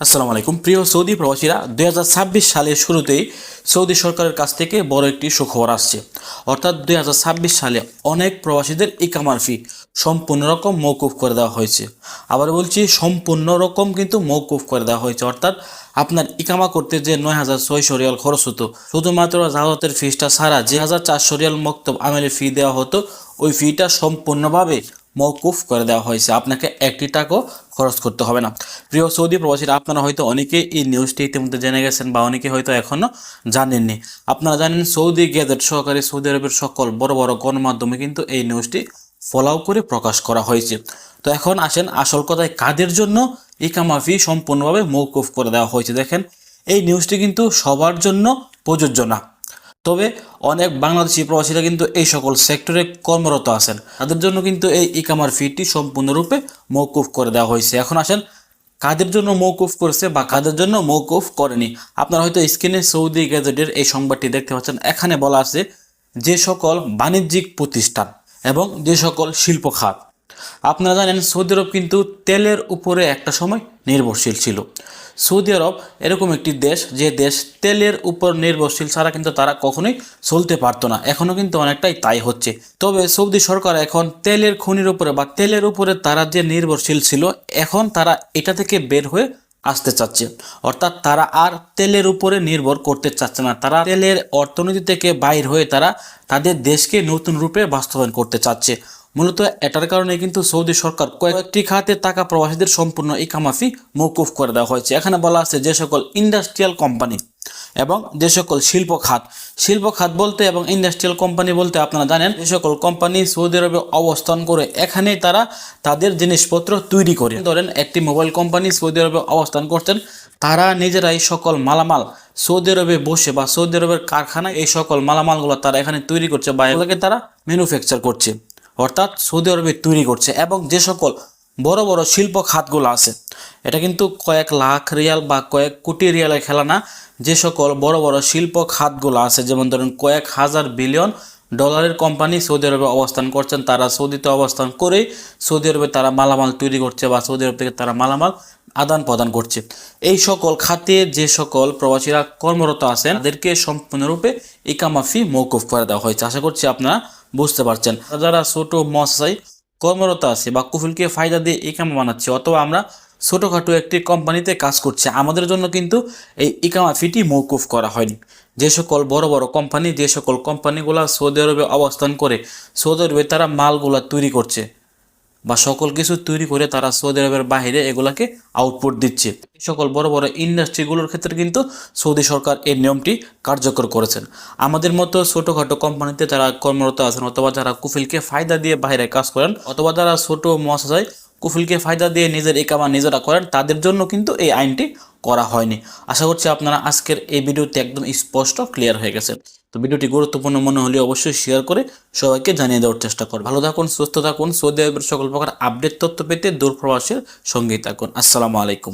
আসসালামু আলাইকুম। প্রিয় সৌদি প্রবাসীরা, দুই হাজার ছাব্বিশ সালের শুরুতেই সৌদি সরকারের কাছ থেকে বড় একটি সুখবর আসছে। অর্থাৎ দুই হাজার ছাব্বিশ সালে অনেক প্রবাসীদের ইকামার ফি সম্পূর্ণ রকম মৌকুফ করে দেওয়া হয়েছে। আবার বলছি সম্পূর্ণ রকম কিন্তু মৌকুফ করে দেওয়া হয়েছে। অর্থাৎ আপনার ইকামা করতে যে নয় হাজার ছয়শো রিয়াল খরচ হতো, শুধুমাত্র জাহাজতের ফিসটা ছাড়া যে হাজার চারশো রিয়াল মক্তব আমেলের ফি দেওয়া হতো, ওই ফিটা সম্পূর্ণভাবে মৌকুফ করে দেওয়া হয়েছে। আপনাকে একটি টাকাও খরচ করতে হবে না। প্রিয় সৌদি প্রবাসীরা, আপনারা হয়তো অনেকেই এই নিউজটি ইতিমধ্যে জেনে গেছেন বা অনেকে হয়তো এখনও জানেননি। আপনারা জানেন সৌদি গ্যাজেট সহকারী সৌদি আরবের সকল বড় বড় গণমাধ্যমে কিন্তু এই নিউজটি ফলাও করে প্রকাশ করা হয়েছে। তো এখন আসেন আসল কথায়, কাদের জন্য ইকামা ফি সম্পূর্ণভাবে মৌকুফ করে দেওয়া হয়েছে? দেখেন, এই নিউজটি কিন্তু সবার জন্য প্রযোজ্য না। তবে অনেক বাংলাদেশি প্রবাসীরা কিন্তু এই সকল সেক্টরে কর্মরত আছেন। তাদের জন্য কিন্তু এই ইকামার ফিটি সম্পূর্ণরূপে মৌকুফ করে দেওয়া হয়েছে। এখন আসেন, কাদের জন্য মৌকুফ করেছে বা কাদের জন্য মৌকুফ করেনি? আপনারা হয়তো স্ক্রিনে সৌদি গ্যাজেটের এই সংবাদটি দেখতে পাচ্ছেন। এখানে বলা আছে, যে সকল বাণিজ্যিক প্রতিষ্ঠান এবং যে সকল শিল্প খাত আপনারা জানেন সৌদি আরব কিন্তু তেলের উপরে একটা সময় নির্ভরশীল ছিল। সৌদি আরব এরকম একটি দেশ, যে দেশ তেলের উপর নির্ভরশীল ছাড়া কিন্তু তারা কখনোই চলতে পারতো না। এখনও কিন্তু অনেকটাই তাই হচ্ছে। তবে সৌদি সরকার এখন তেলের খনির উপরে বা তেলের উপরে তারা যে নির্ভরশীল ছিল, এখন তারা এটা থেকে বের হয়ে আসতে চাচ্ছে। অর্থাৎ তারা আর তেলের উপরে নির্ভর করতে চাচ্ছে না। তারা তেলের অর্থনীতি থেকে বাইর হয়ে তারা তাদের দেশকে নতুন রূপে বাস্তবায়ন করতে চাচ্ছে। মূলত এটার কারণে কিন্তু সৌদি সরকার কয়েকটি খাতে টাকা প্রবাসীদের সম্পূর্ণ ইকামাফি মৌকুফ করে দেওয়া হয়েছে। এখানে বলা আছে যে সকল ইন্ডাস্ট্রিয়াল কোম্পানি এবং যে সকল শিল্প খাত। শিল্প খাত বলতে এবং ইন্ডাস্ট্রিয়াল কোম্পানি বলতে আপনারা জানেন যে সকল কোম্পানি সৌদি আরবে অবস্থান করে এখানেই তারা তাদের জিনিসপত্র তৈরি করে। ধরেন একটি মোবাইল কোম্পানি সৌদি আরবে অবস্থান করছেন, তারা নিজেরাই সকল মালামাল সৌদি আরবে বসে বা সৌদি আরবের কারখানায় এই সকল মালামালগুলো তারা এখানে তৈরি করছে বা এগুলোকে তারা ম্যানুফ্যাকচার করছে। অর্থাৎ সৌদি আরবে তৈরি করছে এবং যে সকল বড় বড় শিল্প খাতগুলো আছে, এটা কিন্তু কয়েক লাখ রিয়াল বা কয়েক কোটি রিয়ালের খেলা না যে সকল বড় বড় শিল্প খাতগুলো আছে, যেমন ধরুন কয়েক হাজার বিলিয়ন ডলারের কোম্পানি সৌদি আরবে অবস্থান করছেন, তারা সৌদিতে অবস্থান করেই সৌদি আরবে তারা মালামাল তৈরি করছে বা সৌদি আরব থেকে তারা মালামাল আদান প্রদান করছে। এই সকল খাতে যে সকল প্রবাসীরা কর্মরত আছেন, তাদেরকে সম্পূর্ণরূপে ইকামা ফি মৌকুফ করে দেওয়া হয়েছে। আশা করছি আপনারা বুঝতে পারছেন। যারা ছোট মশাই কর্মরত আছে বা কুফিলকে ফায়দা দিয়ে ইকামা বানাচ্ছে, অথবা আমরা ছোটোখাটো একটি কোম্পানিতে কাজ করছে, আমাদের জন্য কিন্তু এই ইকামা ফিটি মৌকুফ করা হয়নি। যে সকল বড় বড় কোম্পানি, যে সকল কোম্পানিগুলো সৌদি আরবে অবস্থান করে, সৌদি আরবে তারা মালগুলা তৈরি করছে। বা সকল কিছু তৈরি করে তারা সৌদি আরবের বাইরে এগুলাকে আউটপুট দিচ্ছে। সকল বড় বড় ইন্ডাস্ট্রিগুলোর ক্ষেত্রে কিন্তু সৌদি সরকার এই নিয়মটি কার্যকর করেছেন। আমাদের মতো ছোটোখাটো কোম্পানিতে যারা কর্মরত আছেন অথবা যারা কুফিলকে ফায়দা দিয়ে বাইরে কাজ করেন, অথবা যারা ছোট মহাশয় কুফিলকে ফায়দা দিয়ে নিজের একামা নিজেরা করেন, তাদের জন্য কিন্তু এই আইনটি করা হয়নি। আশা করছি আপনারা আজকের এই ভিডিওতে একদম স্পষ্ট ক্লিয়ার হয়ে গেছে। তো ভিডিওটি গুরুত্বপূর্ণ মনে হলে অবশ্যই শেয়ার করে সবাইকে জানিয়ে দেওয়ার চেষ্টা করুন ভালো থাকুন, সুস্থ থাকুন। সৌদি আরবের সকল প্রকার আপডেট তথ্য পেতে দূর প্রবাসের সঙ্গেই থাকুন। আসসালামু আলাইকুম।